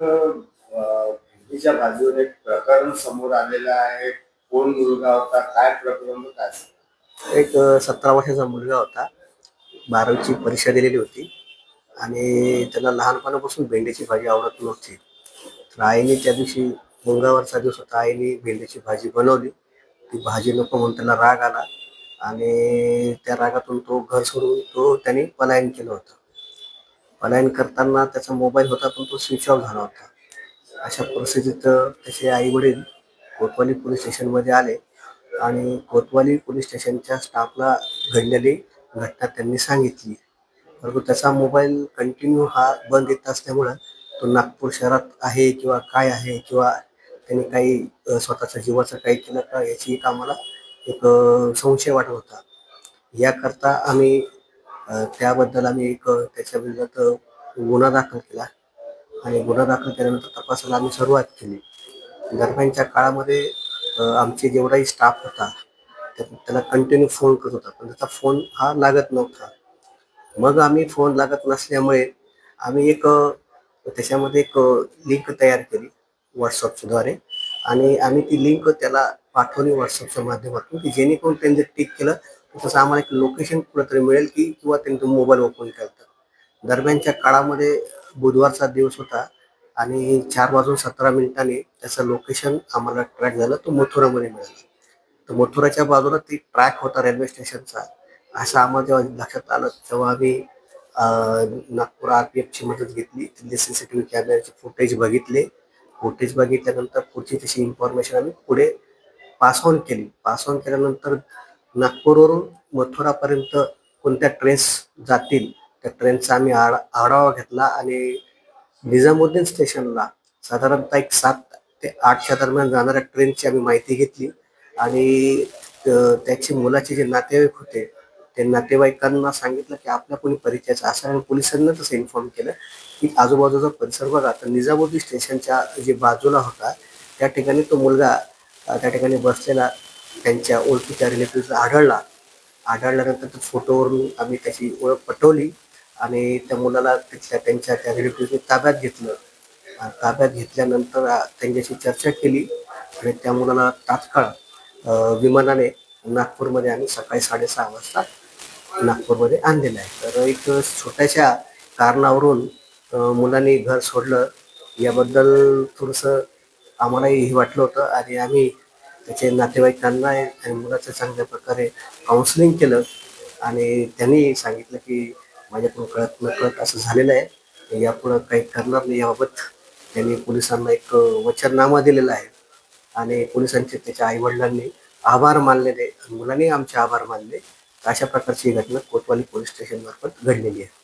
भेंडीच्या भाजीवर एक प्रकरण समोर आलेलं आहे. कोण मुलगा होता? काय प्रकरण काय एक सतरा वर्षाचा मुलगा होता. बारावीची परीक्षा दिलेली होती. आणि त्याला लहानपणापासून भेंडीची भाजी आवडत नव्हती. तर आईने त्या दिवशी मंगळवारचा दिवस होता. आईने भेंडीची भाजी बनवली. ती भाजी नको म्हणून त्याला राग आला. आणि त्या रागातून तो घर सोडून तो त्याने पलायन केलं होतं. पलायन करताना त्याचा मोबाईल होता पण तो स्विच ऑफ झाला होता. अशा परिस्थितीत त्याचे आई वडील कोतवाली पोलीस स्टेशनमध्ये आले आणि कोतवाली पोलीस स्टेशनच्या स्टाफला घडलेली घटना त्यांनी सांगितली. परंतु त्याचा मोबाईल कंटिन्यू हा बंद येत असल्यामुळं तो नागपूर शहरात आहे किंवा काय आहे किंवा त्यांनी काही स्वतःच्या जीवाचं काही केलं का याची एक आम्हाला एक संशय वाटत होता. याकरता आम्ही त्याबद्दल आम्ही एक त्याच्या विरोधात गुन्हा दाखल केला. आणि गुन्हा दाखल केल्यानंतर तपासाला आम्ही सुरुवात केली. दरम्यानच्या काळामध्ये आमचे जेवढाही स्टाफ होता त्याला कंटिन्यू फोन करत होता. पण त्याचा फोन हा लागत नव्हता. मग आम्ही फोन लागत नसल्यामुळे आम्ही एक त्याच्यामध्ये एक लिंक तयार केली व्हॉट्सअपद्वारे आणि आम्ही ती लिंक त्याला पाठवली व्हॉट्सअपच्या माध्यमातून की जेणेकरून त्यांनी क्लिक टिक केलं. तसं आम्हाला एक लोकेशन कुठंतरी मिळेल की किंवा त्यांनी तो मोबाईल ओपन करतात दरम्यानच्या काळामध्ये बुधवारचा दिवस होता आणि चार वाजून सतरा मिनिटांनी त्याचं लोकेशन आम्हाला ट्रॅक झालं तो मथुरामध्ये मिळाला. तर मथुराच्या बाजूला ती ट्रॅक होता रेल्वे स्टेशनचा असं आम्हाला जेव्हा लक्षात आलं तेव्हा आम्ही नागपूर आर पी एफची मदत घेतली. तिथले सी सी टी व्ही कॅमेऱ्याचे फुटेज बघितले. फुटेज बघितल्यानंतर पुढची तशी इन्फॉर्मेशन आम्ही पुढे पास ऑन केली. पास ऑन केल्यानंतर नागपूरवरून मथुरापर्यंत कोणत्या ट्रेन्स जातील त्या ट्रेनचा आम्ही आढ आढावा घेतला आणि निजामुद्दीन स्टेशनला साधारणतः एक सात ते आठच्या दरम्यान जाणाऱ्या ट्रेनची आम्ही माहिती घेतली आणि त्याची मुलाचे जे नातेवाईक होते ते नातेवाईकांना सांगितलं की आपल्या कोणी परिचयाचं असं आणि पोलिसांना तसं इन्फॉर्म केलं की आजूबाजूचा परिसर बघा तर निजामुद्दीन स्टेशनच्या जे बाजूला होता त्या ठिकाणी तो मुलगा त्या ठिकाणी बसलेला त्यांच्या ओळखीच्या रिलेटिव्ह आढळला. आढळल्यानंतर त्या फोटोवरून आम्ही त्याची ओळख पटवली आणि त्या मुलाला तिथल्या त्यांच्या त्या रिलेटिव्हने ताब्यात घेतलं. ताब्यात घेतल्यानंतर त्यांच्याशी चर्चा केली आणि त्या मुलाला तात्काळ विमानाने नागपूरमध्ये आम्ही सकाळी साडेसहा वाजता नागपूरमध्ये आणलेलं आहे. तर एक छोट्याशा कारणावरून मुलांनी घर सोडलं. याबद्दल थोडंसं आम्हालाही हे वाटलं होतं आणि आम्ही त्याचे नातेवाईकांना आणि मुलाचं चांगल्या प्रकारे काउन्सिलिंग केलं. आणि त्यांनी सांगितलं की माझ्याकडून कळत नकळत असं झालेलं आहे. यापुढं काही करणार नाही याबाबत त्यांनी पोलिसांना एक वचननामा दिलेला आहे. आणि पोलिसांचे त्याच्या आईवडिलांनी आभार मानलेले आणि मुलांनी आमचे आभार मानले. अशा प्रकारची ही घटना कोतवाली पोलीस स्टेशनमार्फत घडलेली आहे.